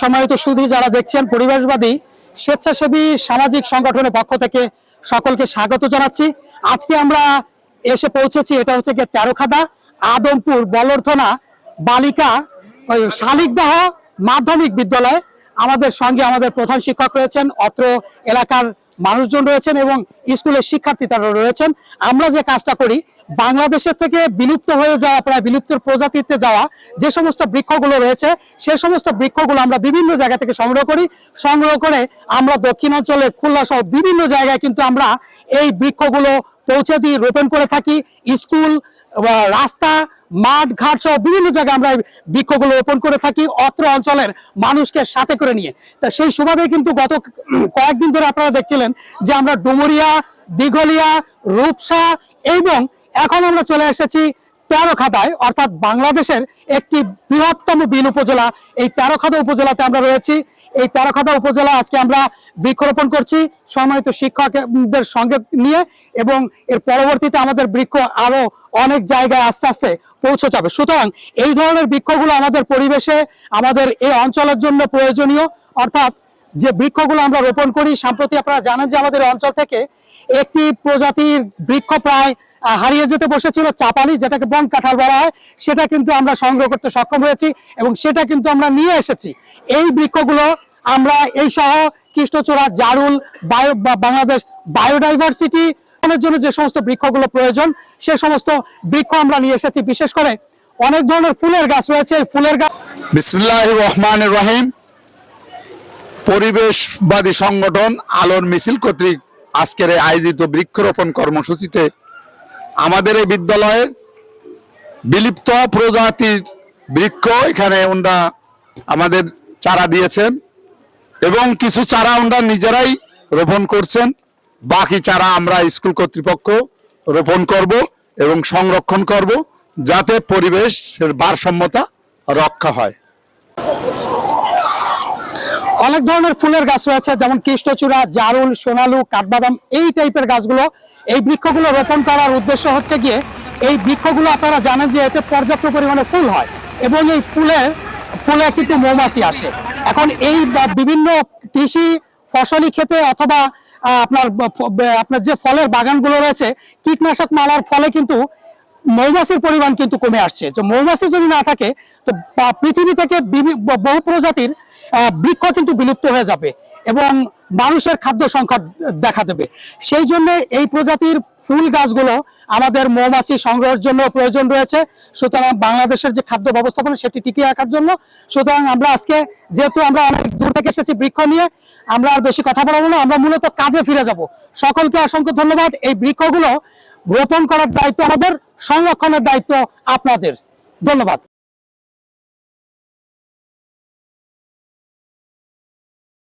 সম্মানিত সুধী যারা দেখছেন, পরিবেশবাদী, স্বেচ্ছাসেবী সামাজিক সংগঠনের পক্ষ থেকে সকলকে স্বাগত জানাচ্ছি। আজকে আমরা এসে পৌঁছেছি, এটা হচ্ছে গিয়ে তেরোখাদা, আদমপুর বলর্থনা বালিকা, ওই শালিকদাহ মাধ্যমিক বিদ্যালয়। আমাদের সঙ্গে আমাদের প্রধান শিক্ষক রয়েছেন, অত্র এলাকার মানুষজন রয়েছেন এবং স্কুলের শিক্ষার্থী তারা রয়েছেন। আমরা যে কাজটা করি, বাংলাদেশের থেকে বিলুপ্ত হয়ে যাওয়া, প্রায় বিলুপ্ত প্রজাতিতে যাওয়া যে সমস্ত বৃক্ষগুলো রয়েছে, সে সমস্ত বৃক্ষগুলো আমরা বিভিন্ন জায়গা থেকে সংগ্রহ করি। সংগ্রহ করে আমরা দক্ষিণ অঞ্চলের খুলনা সহ বিভিন্ন জায়গায় কিন্তু আমরা এই বৃক্ষগুলো পৌঁছে দিই রোপণ করে থাকি। স্কুল রাস্তা, মাঠ, ঘাট সহ বিভিন্ন জায়গায় আমরা বৃক্ষগুলো রোপণ করে থাকি অত্র অঞ্চলের মানুষকে সাথে করে নিয়ে। তা সেই সুবাদে কিন্তু গত কয়েকদিন ধরে আপনারা দেখছিলেন যে আমরা ডুমুরিয়া, দিঘলিয়া, রূপসা এবং এখন আমরা চলে এসেছি তেরো অর্থাৎ বাংলাদেশের একটি বৃহত্তম বিল উপজেলা, এই তেরো উপজেলাতে আমরা রয়েছি। এই তেরো উপজেলা আজকে আমরা বৃক্ষরোপণ করছি সম্মানিত শিক্ষকদের সঙ্গে নিয়ে এবং এর পরবর্তীতে আমাদের বৃক্ষ আরও অনেক জায়গায় আস্তে আস্তে পৌঁছে যাবে। সুতরাং এই ধরনের বৃক্ষগুলো আমাদের পরিবেশে, আমাদের এই অঞ্চলের জন্য প্রয়োজনীয়, অর্থাৎ যে বৃক্ষগুলো আমরা রোপণ করি, সম্প্রতি আপনারা জানেন যে আমাদের অঞ্চল থেকে একটি প্রজাতির বৃক্ষ প্রায় হারিয়ে যেতে বসেছিল, চাপালি, যেটাকে বন কাঁঠাল বলা হয়, সেটা কিন্তু আমরা সংগ্রহ করতে সক্ষম হয়েছি এবং সেটা কিন্তু আমরা নিয়ে এসেছি। এই বৃক্ষগুলো আমরা এই সহ কৃষ্ণচূড়া, জারুল, বায়ো বাংলাদেশ বায়োডাইভার্সিটি জন্য যে সমস্ত বৃক্ষগুলো প্রয়োজন, সে সমস্ত বৃক্ষ আমরা নিয়ে এসেছি। বিশেষ করে অনেক ধরনের ফুলের গাছ রয়েছে ফুলের গাছ বিসমুল্লাহ রহমান রহিম। পরিবেশবাদী সংগঠন আলোর মিছিল কর্তৃক আজকের এই আয়োজিত বৃক্ষরোপণ কর্মসূচিতে আমাদের এই বিদ্যালয়ে বিলুপ্ত প্রজাতির বৃক্ষ এখানে ওনারা আমাদের চারা দিয়েছেন এবং কিছু চারা ওনারা নিজেরাই রোপণ করছেন। বাকি চারা আমরা স্কুল কর্তৃপক্ষ রোপণ করব এবং সংরক্ষণ করব যাতে পরিবেশের ভারসাম্যতা রক্ষা হয়। অনেক ধরনের ফুলের গাছ রয়েছে, যেমন কৃষ্ণচূড়া, জারুল, সোনালু, কাঠবাদাম, এই টাইপের গাছগুলো। এই বৃক্ষগুলো রোপণ করার উদ্দেশ্য হচ্ছে গিয়ে, এই বৃক্ষগুলো আপনারা জানেন যে এতে পর্যাপ্ত পরিমাণে ফুল হয় এবং এই ফুলে ফুলে কিন্তু মৌমাছি আসে। এখন এই বিভিন্ন কৃষি ফসলি খেতে অথবা আপনার আপনার যে ফলের বাগানগুলো রয়েছে, কীটনাশক মালার ফলে কিন্তু মৌমাছির পরিমাণ কিন্তু কমে আসছে। যে মৌমাছি যদি না থাকে, তো পৃথিবী থেকে বহু প্রজাতির বৃক্ষ কিন্তু বিলুপ্ত হয়ে যাবে এবং মানুষের খাদ্য সংকট দেখা দেবে। সেই জন্য এই প্রজাতির ফুল গাছগুলো আমাদের মৌমাছি সংগ্রহের জন্য প্রয়োজন রয়েছে। সুতরাং বাংলাদেশের যে খাদ্য ব্যবস্থাপনা, সেটি টিকিয়ে রাখার জন্য। সুতরাং আমরা আজকে, যেহেতু আমরা অনেক দূর থেকে এসেছি বৃক্ষ নিয়ে, আমরা আর বেশি কথা বলব না, আমরা মূলত কাজে ফিরে যাব। সকলকে অসংখ্য ধন্যবাদ। এই বৃক্ষগুলো রোপণ করার দায়িত্ব আমাদের, সংরক্ষণের দায়িত্ব আপনাদের। ধন্যবাদ।